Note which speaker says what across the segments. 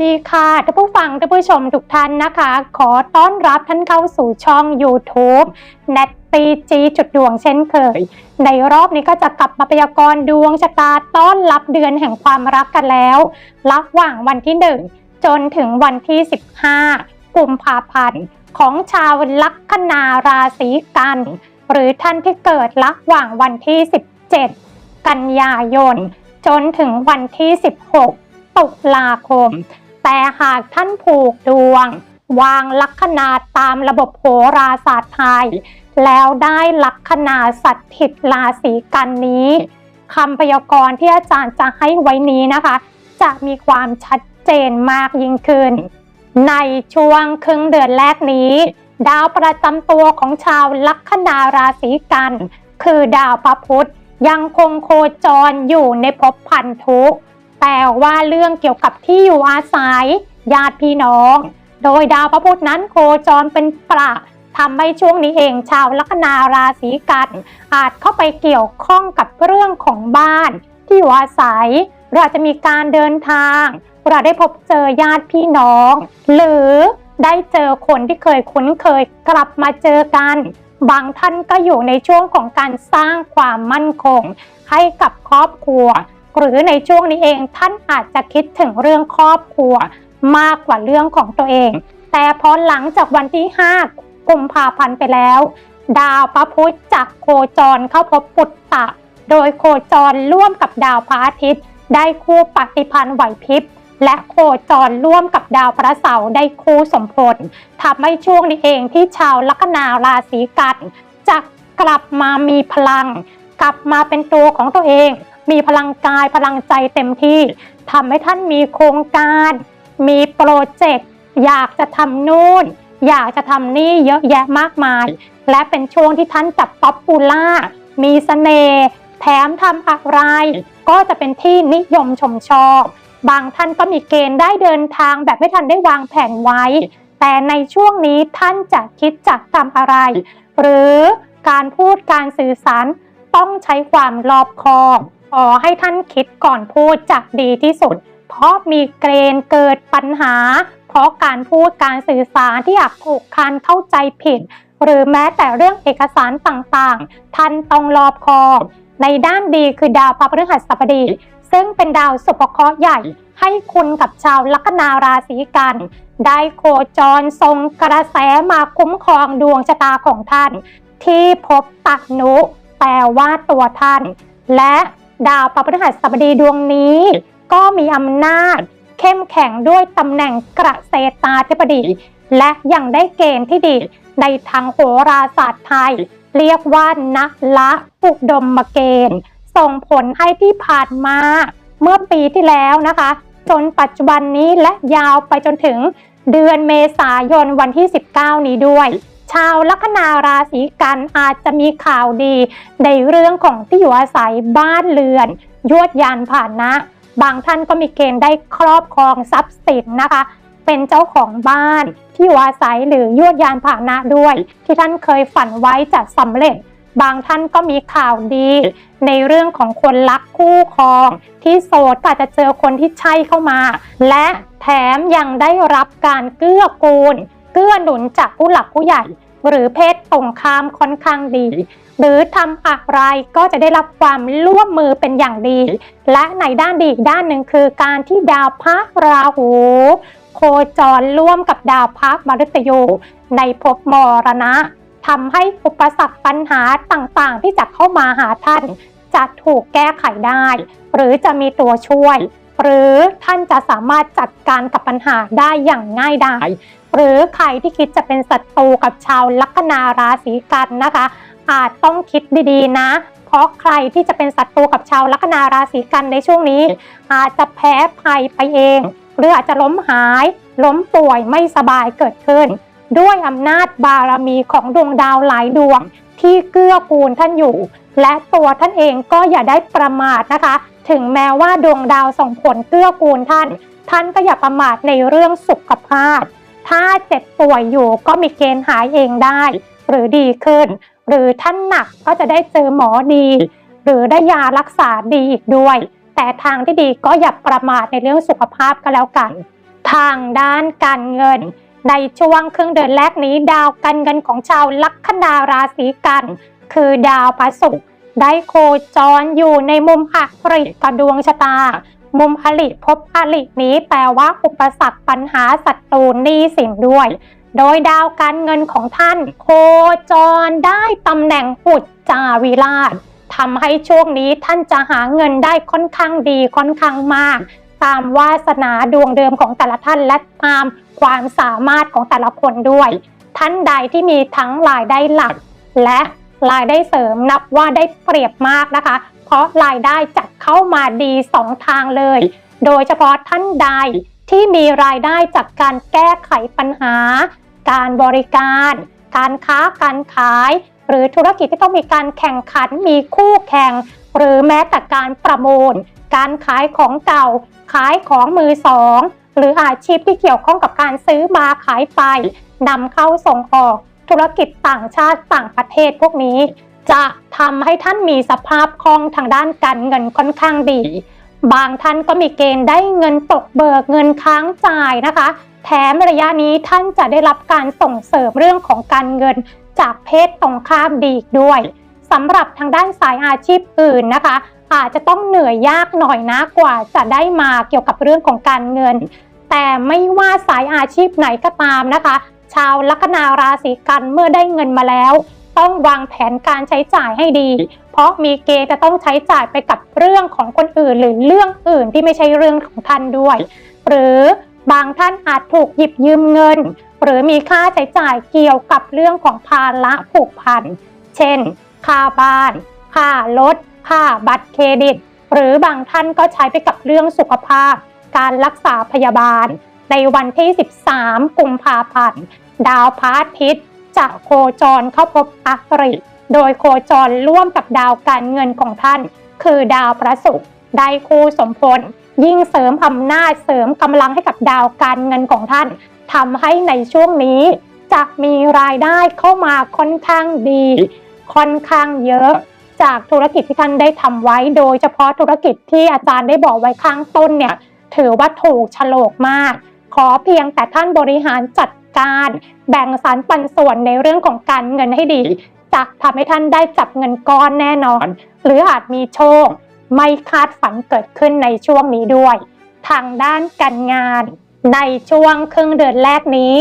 Speaker 1: ดีค่ะท่านผู้ฟังท่านผู้ชมทุกท่านนะคะ ขอต้อนรับท่านเข้าสู่ช่อง YouTube เนตตีจีจุดดวงเช่นเคย ในรอบนี้ก็จะกลับมาพยากรณ์ดวงชะตาต้อนรับเดือนแห่งความรักกันแล้วระหว่างวันที่ 1 จนถึงวันที่ 15 กุมภาพันธ์ของชาวลัคนาราศีกัน หรือท่านที่เกิดระหว่างวันที่ 17 กันยายน จนถึงวันที่ 16 ตุลาคม แต่หากท่านผูกดวง วางลัคนาตามระบบโหราศาสตร์ไทย แล้วได้ลัคนาสัตถิตราศีกันนี้คำพยากรณ์ที่อาจารย์จะให้ไว้นี้นะคะ จะมีความชัดเจนมากยิ่งขึ้น ในช่วงครึ่งเดือนแรกนี้ ดาวประจำตัวของชาวลัคนาราศีกัน คือดาวพระพุธยังคงโคจรอยู่ในภพพันธุ แต่ว่าเรื่องเกี่ยวกับที่อยู่อาศัยญาติพี่น้อง โดยดาวพระพุธนั้นโคจรเป็นประทำให้ช่วงนี้เองชาวลัคนาราศีกัน อาจเข้าไปเกี่ยวข้องกับเรื่องของบ้านที่อยู่อาศัยเราจะมีการเดินทางเราได้พบเจอญาติพี่น้อง หรือได้เจอคนที่เคยคุ้นเคยกลับมาเจอกัน บางท่านก็อยู่ในช่วงของการสร้างความมั่นคง ให้กับครอบครัว หรือในช่วงนี้เองท่านอาจจะคิดถึงเรื่องครอบครัวมากกว่าเรื่องของตัวเอง แต่พอหลังจากวันที่ 5 กุมภาพันธ์ไปแล้ว ดาวพระพุธจากโคจรเข้าพบปุตตะ โดยโคจรร่วมกับดาวพระอาทิตย์ ได้คู่ปฏิพันธ์ไหวพริบและโคจรร่วมกับดาวพระเสาร์ได้คู่สมพลทำให้ช่วงนี้เองที่ชาวลัคนาราศีกันจะกลับมามีพลัง กลับมาเป็นตัวของตัวเอง มีพลังกายพลังใจเต็มที่ทำให้ท่านมีโครงการ มีโปรเจกต์อยากจะทำนู่น อยากจะทำนี่เยอะแยะมากมาย และเป็นช่วงที่ท่านจับป๊อปปูล่า มีเสน่ห์แถมทำอะไร ก็จะเป็นที่นิยมชมชอบ บางท่านก็มีเกณฑ์ได้เดินทางแบบไม่ทันได้วางแผนไว้ แต่ในช่วงนี้ท่านจะคิดจะทำอะไร หรือการพูดการสื่อสารต้องใช้ความรอบคอบ ขอให้ท่านคิดก่อนพูดจะดีที่สุด เพราะมีเกณฑ์เกิดปัญหา เพราะการพูดการสื่อสารที่อาจถูกคันเข้าใจผิด หรือแม้แต่เรื่องเอกสารต่างๆ ท่านต้องรอบคอบในด้านดีคือดาวพระพฤหัสบดี ซึ่งเป็นดาวสุภเคราะห์ใหญ่ให้คุณกับชาวลัคนาราศีกัน ได้โคจรทรงกระแสมาคุ้มครองดวงชะตาของท่าน ที่พบตักนุแปลว่าตัวท่าน และ ดาวพระพฤหัสบดีดวงนี้ ก็มีอำนาจ เข้มแข็งด้วยตำแหน่งกระเซตาธิบดี และยังได้เกณฑ์ที่ดี ในทางโหราศาสตร์ไทย เรียกว่านักละอุดมเกณฑ์ ส่งผลให้ที่ผ่านมา เมื่อปีที่แล้วนะคะ จนปัจจุบันนี้และยาวไปจนถึงเดือนเมษายนวันที่ 19 นี้ด้วย ชาวลัคนาราศีกันอาจจะมีข่าวดี ในเรื่องของที่อยู่อาศัยบ้านเรือน ยวดยานผ่านนะ บางท่านก็มีเกณฑ์ได้ครอบครองทรัพย์สินนะคะ เป็นเจ้าของบ้านที่อยู่อาศัยหรือยวดยานผ่าหนะด้วย ที่ท่านเคยฝันไว้จะสำเร็จบางท่านก็มีข่าวดี ในเรื่องของคนรักคู่ครอง ที่โสดก็อาจจะเจอคนที่ใช่เข้ามา และแถมยังได้รับการเกื้อกูล เกื้อหนุนจากผู้หลักผู้ใหญ่ หรือเพศตรงข้ามค่อนข้างดี หรือทำอะไรก็จะได้รับความร่วมมือเป็นอย่างดี และในด้านดีอีกด้านหนึ่งคือการที่ดาวพระราหู โคจรร่วมกับดาวพระมฤตยู ในภพมรณะทำให้อุปสรรคปัญหาต่างๆ ที่จะเข้ามาหาท่านจะถูกแก้ไขได้ หรือจะมีตัวช่วย หรือท่านจะสามารถจัดการกับปัญหาได้อย่างง่ายดายหรือใครที่คิดจะเป็นศัตรูกับชาวลัคนาราศีกันนะคะ อาจต้องคิดดีๆนะเพราะใครที่จะเป็นศัตรูกับชาวลัคนาราศีกันในช่วงนี้ อาจจะแพ้ภัยไปเอง หรืออาจจะล้มหาย ล้มป่วยไม่สบายเกิดขึ้น ด้วยอำนาจบารมีของดวงดาวหลายดวงที่เกื้อกูลท่านอยู่ และตัวท่านเองก็อย่าได้ประมาทนะคะ ถึงแม้ว่าดวงดาวส่งผลเกื้อกูลท่าน ท่านก็อย่าประมาทในเรื่องสุขภาพ ถ้าเจ็บป่วยอยู่ก็มีเกณฑ์หายเองได้ หรือดีขึ้น หรือท่านหนักก็จะได้เจอหมอดี หรือได้ยารักษาดีอีกด้วย แต่ทางที่ดีก็อย่าประมาทในเรื่องสุขภาพก็แล้วกัน ทางด้านการเงิน ในช่วงครึ่งเดือนแรกนี้ ดาวการเงินของชาวลัคนาราศีกัน คือดาวพระศุกร์ ได้โคจรอยู่ในมุมอริกับดวงชะตา มุมอริภพอรินี้แปลว่าอุปสรรคปัญหาศัตรูหนี้สินด้วย โดยดาวการเงินของท่าน โคจรได้ตำแหน่งอุจจาวิราชทำให้ช่วงนี้ท่านจะหาเงินได้ค่อนข้างดีค่อนข้างมาก ตามวาสนาดวงเดิมของแต่ละท่านและตามความสามารถของแต่ละคนด้วย ท่านใดที่มีทั้งรายได้หลักและ รายได้เสริมนับว่าได้เปรียบมากนะคะ เพราะรายได้จะเข้ามาดีสองทางเลย โดยเฉพาะท่านใดที่มีรายได้จากการแก้ไขปัญหา การบริการ การค้าการขาย หรือธุรกิจที่ต้องมีการแข่งขันมีคู่แข่ง หรือแม้แต่การประมูล การขายของเก่า ขายของมือสอง หรืออาชีพที่เกี่ยวข้องกับการซื้อมาขายไปนำเข้าส่งออก ธุรกิจต่างชาติต่างประเทศพวกนี้ จะทำให้ท่านมีสภาพคล่องทางด้านการเงินค่อนข้างดี บางท่านก็มีเกณฑ์ได้เงินตกเบิกเงินค้างจ่ายนะคะ แถมระยะนี้ท่านจะได้รับการส่งเสริมเรื่องของการเงินจากเพศตรงข้ามดีอีกด้วยสำหรับทางด้านสายอาชีพอื่นนะคะ อาจจะต้องเหนื่อยยากหน่อยนะกว่าจะได้มาเกี่ยวกับเรื่องของการเงิน แต่ไม่ว่าสายอาชีพไหนก็ตามนะคะ ชาวลัคนาราศีกันเมื่อได้เงินมาแล้ว ต้องวางแผนการใช้จ่ายให้ดี เพราะมีเกณฑ์จะต้องใช้จ่ายไปกับเรื่องของคนอื่นหรือเรื่องอื่นที่ไม่ใช่เรื่องของท่านด้วย หรือบางท่านอาจถูกหยิบยืมเงิน หรือมีค่าใช้จ่ายเกี่ยวกับเรื่องของภาระผูกพัน เช่น ค่าบ้าน ค่ารถ ค่าบัตรเครดิต หรือบางท่านก็ใช้ไปกับเรื่องสุขภาพ การรักษาพยาบาล ในวันที่ 13 กุมภาพันธ์ ดาวพระอาทิตย์จะโคจรเข้าพบอักริโดยโคจรร่วมกับดาวการเงินของท่าน คือดาวพระศุกร์ได้คู่สมพลยิ่งเสริมอำนาจเสริมกำลังให้กับดาวการเงินของท่านทำให้ในช่วงนี้ จะมีรายได้เข้ามาค่อนข้างดี ค่อนข้างเยอะ จากธุรกิจที่ท่านได้ทำไว้ โดยเฉพาะธุรกิจที่อาจารย์ได้บอกไว้ข้างต้นเนี่ย ถือว่าถูกฉลกมาก ขอเพียงแต่ท่านบริหารจัดการ แบ่งสรรปันส่วนในเรื่องของการเงินให้ดี จะทำให้ท่านได้จับเงินก้อนแน่นอน หรืออาจมีโชค ไม่คาดฝันเกิดขึ้นในช่วงนี้ด้วย ทางด้านการงาน ในช่วงครึ่งเดือนแรกนี้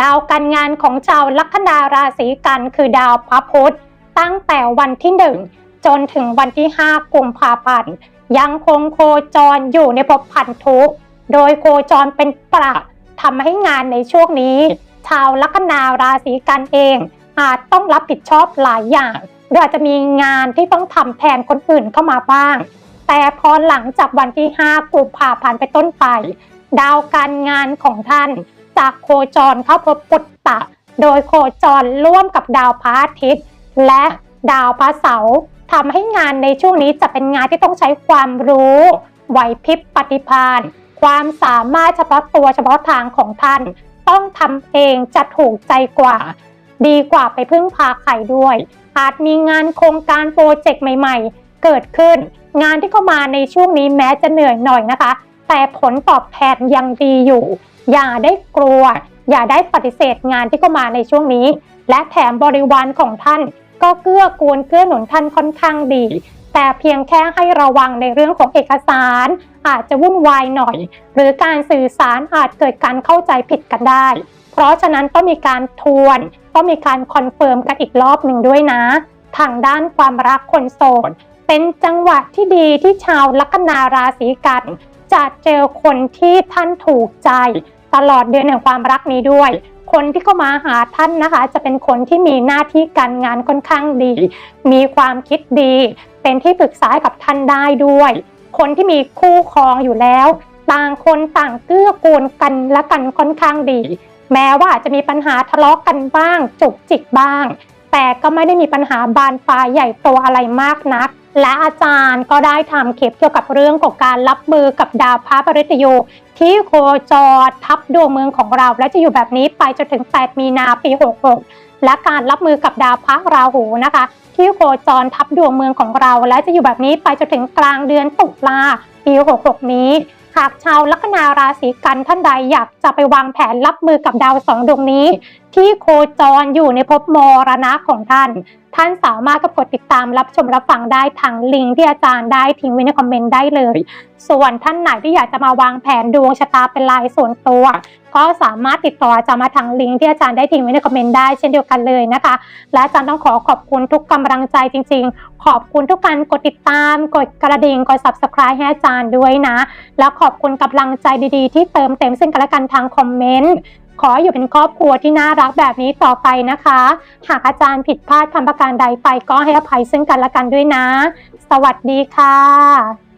Speaker 1: ดาวการงานของชาวลัคนาราศีกันคือดาวพระพุธตั้งแต่วันที่หนึ่งจนถึงวันที่ 5 กุมภาพันธ์ยังคงโคจรอยู่ในภพพันธุ โดยโคจรเป็นประทำให้งานในช่วงนี้ ชาวลัคนาราศีกันเอง อาจต้องรับผิดชอบหลายอย่างหรืออาจจะมีงานที่ต้องทำแทนคนอื่นเข้ามาบ้าง แต่พอหลังจากวันที่5กุมภาพันธ์ไปต้นไป ดาวการงานของท่านจากโคจรเข้าพบปุตตะ โดยโคจรร่วมกับดาวพระอาทิตย์ และดาวพระเสาร์ทำให้งานในช่วงนี้จะเป็นงานที่ต้องใช้ความรู้ ไหวพริบปฏิภาณ ความสามารถเฉพาะตัวเฉพาะทางของท่าน ต้องทำเองจะถูกใจกว่า ดีกว่าไปพึ่งพาใครด้วย อาจมีงานโครงการโปรเจกต์ใหม่ๆ เกิดขึ้น งานที่เข้ามาในช่วงนี้แม้จะเหนื่อยหน่อยนะคะ แต่ผลตอบแทนยังดีอยู่ อย่าได้กลัว อย่าได้ปฏิเสธงานที่เข้ามาในช่วงนี้ และแถมบริวารของท่านก็เกื้อกูลเกื้อหนุนท่านค่อนข้างดี แต่เพียงแค่ให้ระวังในเรื่องของเอกสาร อาจจะวุ่นวายหน่อย หรือการสื่อสารอาจเกิดการเข้าใจผิดกันได้ เพราะฉะนั้นต้องมีการทวน ต้องมีการคอนเฟิร์มกันอีกรอบหนึ่งด้วยนะ ทางด้านความรักคนโสดเป็นจังหวะที่ดีที่ชาวลัคนาราศีกันจะเจอคนที่ท่านถูกใจ ตลอดเดือนแห่งความรักนี้ด้วย คนที่เข้ามาหาท่านนะคะ จะเป็นคนที่มีหน้าที่การงานค่อนข้างดี มีความคิดดี เป็นที่ปรึกษาให้กับท่านได้ด้วย คนที่มีคู่ครองอยู่แล้ว ต่างคนต่างเกื้อกูลกันและกันค่อนข้างดี แม้ว่าอาจจะมีปัญหาทะเลาะกันบ้าง จุกจิกบ้าง แต่ก็ไม่ได้มีปัญหาบานปลายใหญ่โตอะไรมากนัก และอาจารย์ก็ได้ทำคลิปเกี่ยวกับเรื่องของการรับมือกับดาวพระปริตยูที่โคจรทับดวงเมืองของเรา และจะอยู่แบบนี้ไปจนถึง 8 มีนาปี 66 และการรับมือกับดาวพระราหูนะคะ ที่โคจรทับดวงเมืองของเรา และจะอยู่แบบนี้ไปจนถึงกลางเดือนตุลาปี 66 นี้ หากชาวลัคนาราศีกันท่านใดอยากจะไปวางแผนรับมือกับดาวสองดวงนี้ ที่โคจรอยู่ในภพมรณะของท่าน ท่านสามารถก็กดติดตามรับชมรับฟังได้ทางลิงก์ที่อาจารย์ได้ทิ้งไว้ในคอมเมนต์ได้เลย ส่วนท่านไหนที่อยากจะมาวางแผนดวงชะตาเป็นรายส่วนตัว ก็สามารถติดต่ออาจารย์มาทางลิงก์ที่อาจารย์ได้ทิ้งไว้ในคอมเมนต์ได้เช่นเดียวกันเลยนะคะ และอาจารย์ต้องขอขอบคุณทุกกำลังใจจริง ๆ ขอบคุณทุกการกดติดตาม กดกระดิ่งกด subscribe ให้อาจารย์ด้วยนะ แล้วขอบคุณกำลังใจดีๆ ที่เติมเต็มซึ่งกันและกันทางคอมเมนต์ขออยู่เป็นครอบครัวที่น่ารักแบบนี้ต่อไปนะคะ หากอาจารย์ผิดพลาดทำประการใดไปก็ให้อภัยซึ่งกันและกันด้วยนะ สวัสดีค่ะ